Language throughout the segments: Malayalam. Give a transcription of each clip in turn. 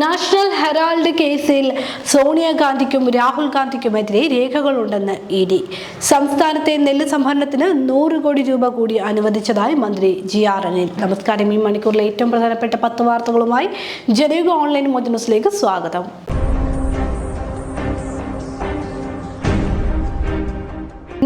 നാഷണൽ ഹെറാൾഡ് കേസിൽ സോണിയാഗാന്ധിക്കും രാഹുൽ ഗാന്ധിക്കുമെതിരെ രേഖകളുണ്ടെന്ന് ഇ ഡി. സംസ്ഥാനത്തെ നെല്ല് സംഭരണത്തിന് നൂറ് കോടി രൂപ കൂടി അനുവദിച്ചതായി മന്ത്രി ജി ആർ അനിൽ. നമസ്കാരം. ഈ മണിക്കൂറിലെ ഏറ്റവും പ്രധാനപ്പെട്ട പത്ത് വാർത്തകളുമായി ജനയുഗ ഓൺലൈൻ മോദി ന്യൂസിലേക്ക് സ്വാഗതം.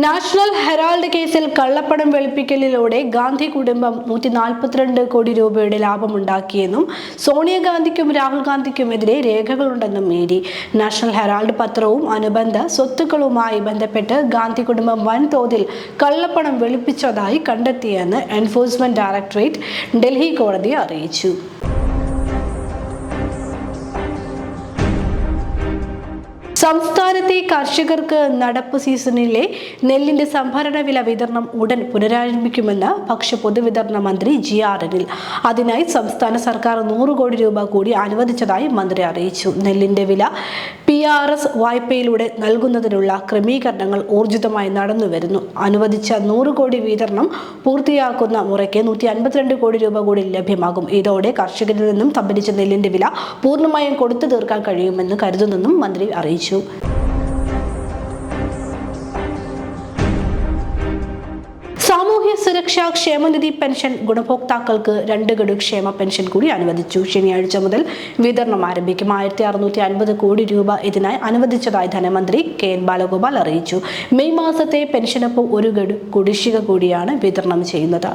നാഷണൽ ഹെറാൾഡ് കേസിൽ കള്ളപ്പണം വെളുപ്പിക്കലിലൂടെ ഗാന്ധി കുടുംബം നൂറ്റി നാൽപ്പത്തിരണ്ട് കോടി രൂപയുടെ ലാഭമുണ്ടാക്കിയെന്നും സോണിയാഗാന്ധിക്കും രാഹുൽ ഗാന്ധിക്കുമെതിരെ രേഖകളുണ്ടെന്നും മേരി നാഷണൽ ഹെറാൾഡ് പത്രവും അനുബന്ധ സ്വത്തുക്കളുമായി ബന്ധപ്പെട്ട് ഗാന്ധി കുടുംബം വൻതോതിൽ കള്ളപ്പണം വെളുപ്പിച്ചതായി കണ്ടെത്തിയെന്ന് എൻഫോഴ്സ്മെന്റ് ഡയറക്ടറേറ്റ് ഡൽഹി കോടതിയെ അറിയിച്ചു. സംസ്ഥാനത്തെ കർഷകർക്ക് നടപ്പ് സീസണിലെ നെല്ലിന്റെ സംഭരണ വില വിതരണം ഉടൻ പുനരാരംഭിക്കുമെന്ന് ഭക്ഷ്യ പൊതുവിതരണ മന്ത്രി ജി ആർ അനിൽ. അതിനായി സംസ്ഥാന സർക്കാർ നൂറ് കോടി രൂപ കൂടി അനുവദിച്ചതായി മന്ത്രി അറിയിച്ചു. നെല്ലിന്റെ വില പി ആർ എസ് വായ്പയിലൂടെ നൽകുന്നതിനുള്ള ക്രമീകരണങ്ങൾ ഊർജിതമായി നടന്നുവരുന്നു. അനുവദിച്ച നൂറ് കോടി വിതരണം പൂർത്തിയാക്കുന്ന മുറയ്ക്ക് നൂറ്റി അൻപത്തിരണ്ട് കോടി രൂപ കൂടി ലഭ്യമാകും. ഇതോടെ കർഷകരിൽ നിന്നും സംഭരിച്ച നെല്ലിന്റെ വില പൂർണമായും കൊടുത്തു തീർക്കാൻ കഴിയുമെന്ന് കരുതുന്നെന്നും മന്ത്രി അറിയിച്ചു. സുരക്ഷാ ക്ഷേമനിധി പെൻഷൻ ഗുണഭോക്താക്കൾക്ക് രണ്ട് ഗഡു ക്ഷേമ പെൻഷൻ കൂടി അനുവദിച്ചു. ശനിയാഴ്ച മുതൽ വിതരണം ആരംഭിക്കും. ആയിരത്തി അറുന്നൂറ്റി അൻപത് കോടി രൂപ ഇതിനായി അനുവദിച്ചതായി ധനമന്ത്രി കെ എൻ ബാലഗോപാൽ അറിയിച്ചു. മെയ് മാസത്തെ പെൻഷനൊപ്പം ഒരു ഗഡു കുടിശ്ശിക കൂടിയാണ് വിതരണം ചെയ്യുന്നത്.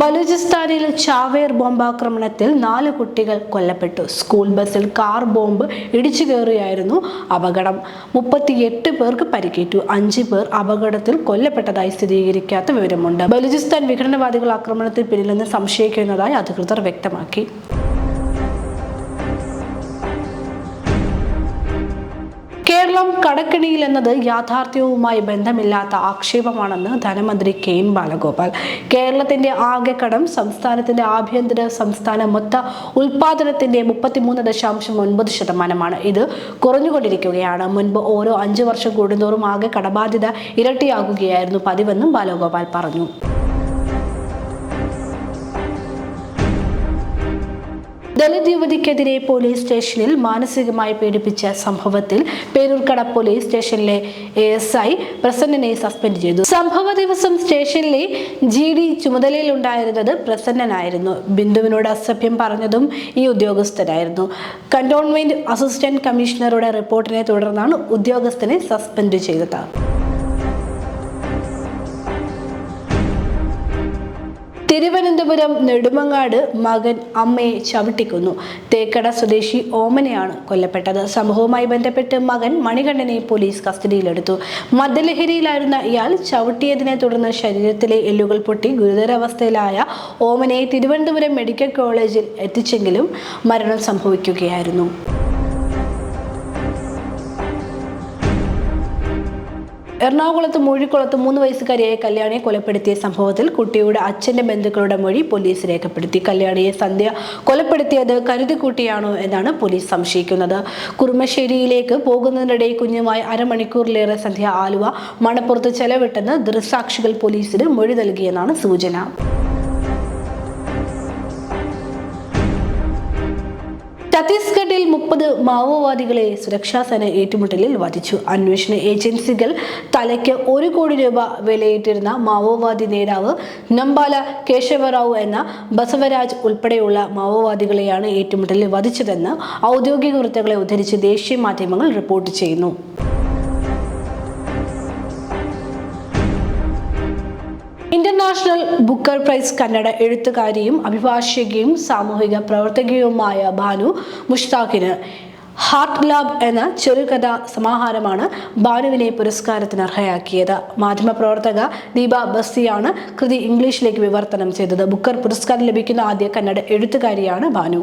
ബലൂചിസ്ഥാനിൽ ചാവേർ ബോംബാക്രമണത്തിൽ നാല് കുട്ടികൾ കൊല്ലപ്പെട്ടു. സ്കൂൾ ബസ്സിൽ കാർ ബോംബ് ഇടിച്ചു കയറിയായിരുന്നു അപകടം. മുപ്പത്തിയെട്ട് പേർക്ക് പരിക്കേറ്റു. അഞ്ച് പേർ അപകടത്തിൽ കൊല്ലപ്പെട്ടതായി സ്ഥിരീകരിക്കാത്ത വിവരമുണ്ട്. ബലൂചിസ്ഥാൻ വിഘടനവാദികൾ ആക്രമണത്തിൽ പിന്നിലെന്ന് സംശയിക്കുന്നതായി അധികൃതർ വ്യക്തമാക്കി. കേരളം കടക്കിണിയിലെന്നത് യാഥാർത്ഥ്യവുമായി ബന്ധമില്ലാത്ത ആക്ഷേപമാണെന്ന് ധനമന്ത്രി കെ എൻ ബാലഗോപാൽ. കേരളത്തിന്റെ ആകെ കടം സംസ്ഥാനത്തിന്റെ ആഭ്യന്തര സംസ്ഥാന മൊത്ത ഉൽപാദനത്തിന്റെ മുപ്പത്തിമൂന്ന് ദശാംശം ഒൻപത് ശതമാനമാണ്. ഇത് കുറഞ്ഞുകൊണ്ടിരിക്കുകയാണ്. മുൻപ് ഓരോ അഞ്ച് വർഷം കൂടുന്തോറും ആകെ കടബാധ്യത ഇരട്ടിയാകുകയായിരുന്നു പതിവെന്നും ബാലഗോപാൽ പറഞ്ഞു. ദളിത് യുവതിക്കെതിരെ പോലീസ് സ്റ്റേഷനിൽ മാനസികമായി പീഡിപ്പിച്ച സംഭവത്തിൽ പേരൂർക്കട പോലീസ് സ്റ്റേഷനിലെ എ എസ് ഐ പ്രസന്നനെ സസ്പെൻഡ് ചെയ്തു. സംഭവ ദിവസം സ്റ്റേഷനിലെ ജി ഡി ചുമതലയിലുണ്ടായിരുന്നത് പ്രസന്നനായിരുന്നു. ബിന്ദുവിനോട് അസഭ്യം പറഞ്ഞതും ഈ ഉദ്യോഗസ്ഥനായിരുന്നു. കണ്ടോൺമെന്റ് അസിസ്റ്റന്റ് കമ്മീഷണറുടെ റിപ്പോർട്ടിനെ തുടർന്നാണ് ഉദ്യോഗസ്ഥനെ സസ്പെൻഡ് ചെയ്തത്. തിരുവനന്തപുരം നെടുമങ്ങാട് മകൻ അമ്മയെ ചവിട്ടിക്കുന്നു. തേക്കട സ്വദേശി ഓമനയാണ് കൊല്ലപ്പെട്ടത്. സംഭവവുമായി ബന്ധപ്പെട്ട് മകൻ മണികണ്ഠനെ പോലീസ് കസ്റ്റഡിയിലെടുത്തു. മദ്യലഹരിയിലായിരുന്ന ഇയാൾ ചവിട്ടിയതിനെ തുടർന്ന് ശരീരത്തിലെ എല്ലുകൾ പൊട്ടി ഗുരുതരാവസ്ഥയിലായ ഓമനയെ തിരുവനന്തപുരം മെഡിക്കൽ കോളേജിൽ എത്തിച്ചെങ്കിലും മരണം സംഭവിക്കുകയായിരുന്നു. എറണാകുളത്ത് മൂഴിക്കുളത്ത് മൂന്ന് വയസ്സുകാരിയായ കല്യാണിയെ കൊലപ്പെടുത്തിയ സംഭവത്തിൽ കുട്ടിയുടെ അച്ഛന്റെ ബന്ധുക്കളുടെ മൊഴി പോലീസ് രേഖപ്പെടുത്തി. കല്യാണിയെ സന്ധ്യ കൊലപ്പെടുത്തിയത് കരുതിക്കൂട്ടിയാണോ എന്നാണ് പോലീസ് സംശയിക്കുന്നത്. കുറുമശ്ശേരിയിലേക്ക് പോകുന്നതിനിടെ കുഞ്ഞുമായി അരമണിക്കൂറിലേറെ സന്ധ്യ ആലുവ മണപ്പുറത്ത് ചെലവിട്ടെന്ന് ദൃക്സാക്ഷികൾ പോലീസിന് മൊഴി നൽകിയെന്നാണ് സൂചന. ഛത്തീസ്ഗഡിൽ മുപ്പത് മാവോവാദികളെ സുരക്ഷാസേന ഏറ്റുമുട്ടലിൽ വധിച്ചു. അന്വേഷണ ഏജൻസികൾ തലയ്ക്ക് ഒരു കോടി രൂപ വിലയിട്ടിരുന്ന മാവോവാദി നേതാവ് നമ്പാല കേശവറാവു എന്ന ബസവരാജ് ഉൾപ്പെടെയുള്ള മാവോവാദികളെയാണ് ഏറ്റുമുട്ടലിൽ വധിച്ചതെന്ന് ഔദ്യോഗിക വൃത്തങ്ങളെ ഉദ്ധരിച്ച് ദേശീയ മാധ്യമങ്ങൾ റിപ്പോർട്ട് ചെയ്യുന്നു. ഇന്റർനാഷണൽ ബുക്കർ പ്രൈസ് കന്നഡ എഴുത്തുകാരിയും അഭിഭാഷകയും സാമൂഹിക പ്രവർത്തകയുമായ ഭാനു മുഷ്താഖിന് ഹാർട്ട് ലാബ് എന്ന ചെറുകഥ സമാഹാരമാണ് ഭാനുവിനെ പുരസ്കാരത്തിന് അർഹയാക്കിയത്. മാധ്യമപ്രവർത്തക ദീപ ബസ്സിയാണ് കൃതി ഇംഗ്ലീഷിലേക്ക് വിവർത്തനം ചെയ്തത്. ബുക്കർ പുരസ്കാരം ലഭിക്കുന്ന ആദ്യ കന്നഡ എഴുത്തുകാരിയാണ് ഭാനു